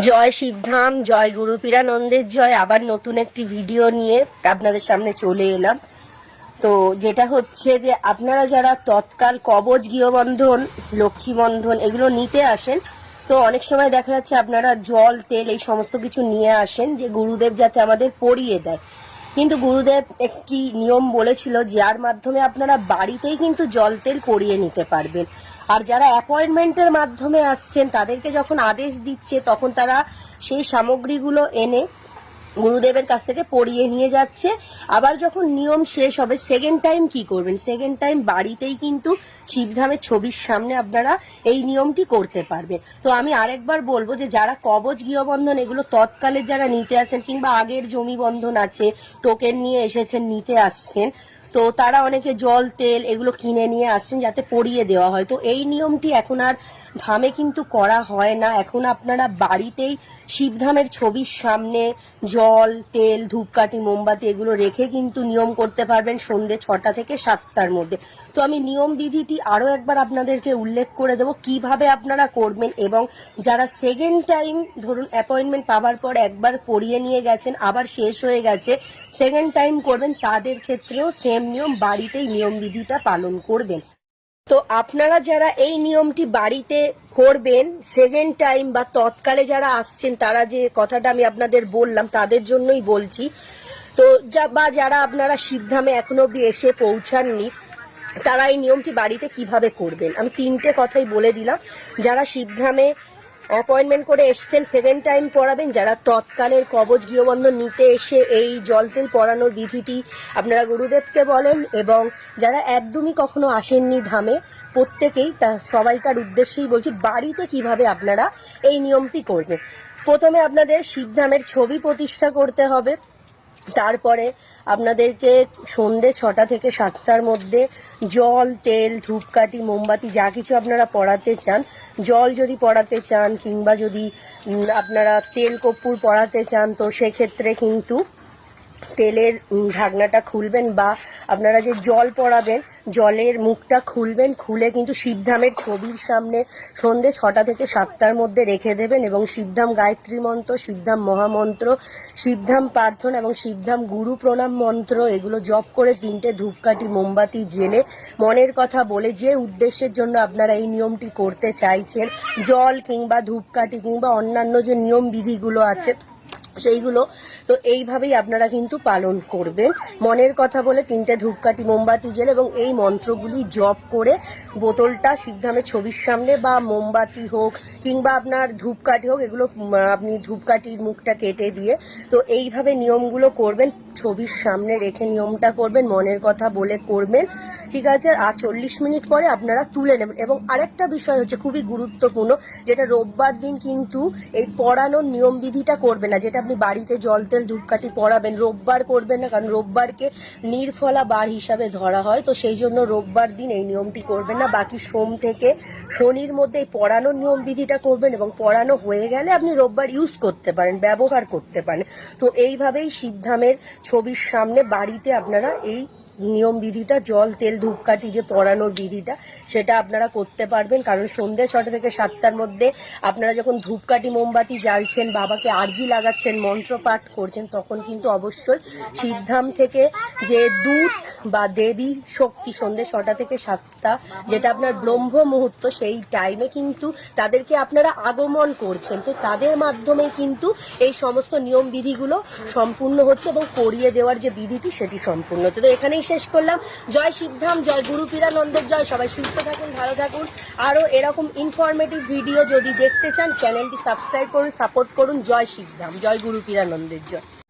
জয় শিবধাম, জয় গুরু পীরানন্দের জয়। আবার নতুন একটি ভিডিও নিয়ে আপনাদের সামনে চলে এলাম। তো যেটা হচ্ছে যে আপনারা যারা তৎকাল কবচ, গৃহবন্ধন, লক্ষ্মীবন্ধন এগুলো নিতে আসেন, তো অনেক সময় দেখা যাচ্ছে আপনারা জল, তেল এই সমস্ত কিছু নিয়ে আসেন যে গুরুদেব যাতে আমাদের পড়িয়ে দেয়। কিন্তু গুরুদেব একটি নিয়ম বলেছিল, যার মাধ্যমে আপনারা বাড়িতেই কিন্তু জল তেল করিয়ে নিতে পারবেন। আর যারা অ্যাপয়েন্টমেন্টের মাধ্যমে আসছেন, তাদেরকে যখন আদেশ দিচ্ছে, তখন তারা সেই সামগ্রীগুলো এনে গুরুদেবের কাছ থেকে পড়িয়ে নিয়ে যাচ্ছে। আবার যখন নিয়ম শেষ হবে সেকেন্ড টাইম কি করবেন? সেকেন্ড টাইম বাড়িতেই কিন্তু শিবধামের ছবির সামনে আপনারা এই নিয়মটি করতে পারবেন। তো আমি আরেকবার বলব যে, যারা কবচ, গৃহবন্ধন এগুলো তৎকালে যারা নিতে আসেন কিংবা আগের জমি বন্ধন আছে টোকেন নিয়ে এসেছেন, নিতে আসছেন তো তারা অনেকে জল, তেল এগুলো কিনে নিয়ে আসছেন যাতে পরিয়ে দেওয়া হয়। তো এই নিয়মটি এখন আর ধামে কিন্তু করা হয় না। এখন আপনারা বাড়িতেই শিবধামের ছবির সামনে জল, তেল, ধূপকাঠি, মোমবাতি এগুলো রেখে কিন্তু নিয়ম করতে পারবেন সন্ধে ছটা থেকে সাতটার মধ্যে। তো আমি নিয়ম বিধিটি আরও একবার আপনাদেরকে উল্লেখ করে দেবো, কীভাবে আপনারা করবেন এবং যারা সেকেন্ড টাইম ধরুন অ্যাপয়েন্টমেন্ট পাওয়ার পর একবার পড়িয়ে নিয়ে গেছেন, আবার শেষ হয়ে গেছে সেকেন্ড টাইম করবেন, তাদের ক্ষেত্রেও সেম নিয়ম বাড়িতেই নিয়ম বিধিটা পালন করবেন। তো আপনারা যারা এই নিয়মটি বাড়িতে করবেন সেকেন্ড টাইম বা তৎকালে যারা আসছেন, তারা যে কথাটা আমি আপনাদের বললাম, তাদের জন্যই বলছি। তো যা, বা যারা আপনারা শিবধামে এখনও অব্দি এসে পৌঁছাননি, তারা এই নিয়মটি বাড়িতে কীভাবে করবেন? আমি তিনটে কথাই বলে দিলাম। যারা শিবধামে অ্যাপয়েন্টমেন্ট করে এসছেন সেকেন্ড টাইম পড়াবেন। যারা তৎকালের কবচ গৃহবন্ধন নিতে এসে এই জল তেল পড়ানোর বিধিটি আপনারা গুরুদেবকে বলেন এবং যারা একদমই কখনো আসেননি ধামে, প্রত্যেকেই তা সবাইকার উদ্দেশ্যেই বলছি, বাড়িতে কীভাবে আপনারা এই নিয়মটি করবেন? প্রথমে আপনাদের শিবধামের ছবি প্রতিষ্ঠা করতে হবে। তারপরে আপনাদেরকে সন্ধে ছটা থেকে সাতটার মধ্যে জল, তেল, ধূপকাঠি, মোমবাতি, যা কিছু আপনারা পড়াতে চান, জল যদি পড়াতে চান কিংবা যদি আপনারা তেল কর্পূর পড়াতে চান, তো সেক্ষেত্রে কিন্তু তেলের ঢাকনাটা খুলবেন বা আপনারা যে জল পড়াবেন, জলের মুখটা খুলবেন, খুলে কিন্তু শিবধামের ছবির সামনে সন্ধে ছটা থেকে সাতটার মধ্যে রেখে দেবেন এবং শিবধাম গায়ত্রী মন্ত্র, শিবধাম মহামন্ত্র, শিবধাম প্রার্থনা এবং শিবধাম গুরু প্রণাম মন্ত্র এগুলো জপ করে তিনটে ধূপকাঠি, মোমবাতি জেলে মনের কথা বলে যে উদ্দেশ্যের জন্য আপনারা এই নিয়মটি করতে চাইছেন, জল কিংবা ধূপকাঠি কিংবা অন্যান্য যে নিয়ম বিধিগুলো আছে সেইগুলো। তো এইভাবেই আপনারা কিন্তু পালন করবেন। মনের কথা বলে তিনটে ধূপকাঠি, মোমবাতি, জেল এবং এই মন্ত্রগুলি জপ করে বোতলটা শিবধামের ছবির সামনে বা মোমবাতি হোক কিংবা আপনার ধূপকাঠি হোক, এগুলো আপনি ধূপকাঠির মুখটা কেটে দিয়ে তো এইভাবে নিয়মগুলো করবেন। ছবির সামনে রেখে নিয়মটা করবেন, মনের কথা বলে করবেন। ঠিক আছে? আর চল্লিশ মিনিট পরে আপনারা তুলে নেবেন। এবং আরেকটা বিষয় হচ্ছে খুবই গুরুত্বপূর্ণ, যেটা রোববার দিন কিন্তু এই পড়ানোর নিয়ম বিধিটা করবে না, যেটা আপনি বাড়িতে জল তেল ধূপকাঠি পড়াবেন রোববার করবেন না, কারণ রোববারকে নির্ফলা বার হিসাবে ধরা হয়, তো সেই জন্য রোববার দিন এই নিয়মটি করবেন না। বাকি সোম থেকে শনির মধ্যে এই পড়ানোর নিয়ম বিধিটা করবেন এবং পড়ানো হয়ে গেলে আপনি রোববার ইউজ করতে পারেন, ব্যবহার করতে পারেন। তো এইভাবেই শিবধামের ছবির সামনে বাড়িতে আপনারা এই নিয়ম বিধিটা, জল, তেল, ধূপকাঠি যে পরানোর বিধিটা, সেটা আপনারা করতে পারবেন। কারণ সন্ধ্যে ছটা থেকে সাতটার মধ্যে আপনারা যখন ধূপকাঠি, মোমবাতি জ্বালছেন, বাবাকে আরজি লাগাচ্ছেন মন্ত্র পাঠ করছেন, তখন কিন্তু অবশ্যই সিদ্ধাম থেকে যে দূত বা দেবী শক্তি সন্ধ্যে ছটা থেকে সাতটা, যেটা আপনার ব্রহ্ম মুহূর্ত, সেই টাইমে কিন্তু তাদেরকে আপনারা আগমন করছেন। তো তাদের মাধ্যমে কিন্তু এই সমস্ত নিয়ম বিধিগুলো সম্পূর্ণ হচ্ছে এবং করিয়ে দেওয়ার যে বিধিটি, সেটি সম্পূর্ণ তো এখানেই শেষ করলাম। জয় শিবধাম, জয় গুরু নন্দের জয়। সবাই সুস্থ থাকুন, ভালো থাকুন। আরও এরকম ইনফরমেটিভ ভিডিও যদি দেখতে চান চ্যানেলটি সাবস্ক্রাইব করুন সাপোর্ট করুন। জয় শিবধাম, জয় গুরু নন্দের জয়।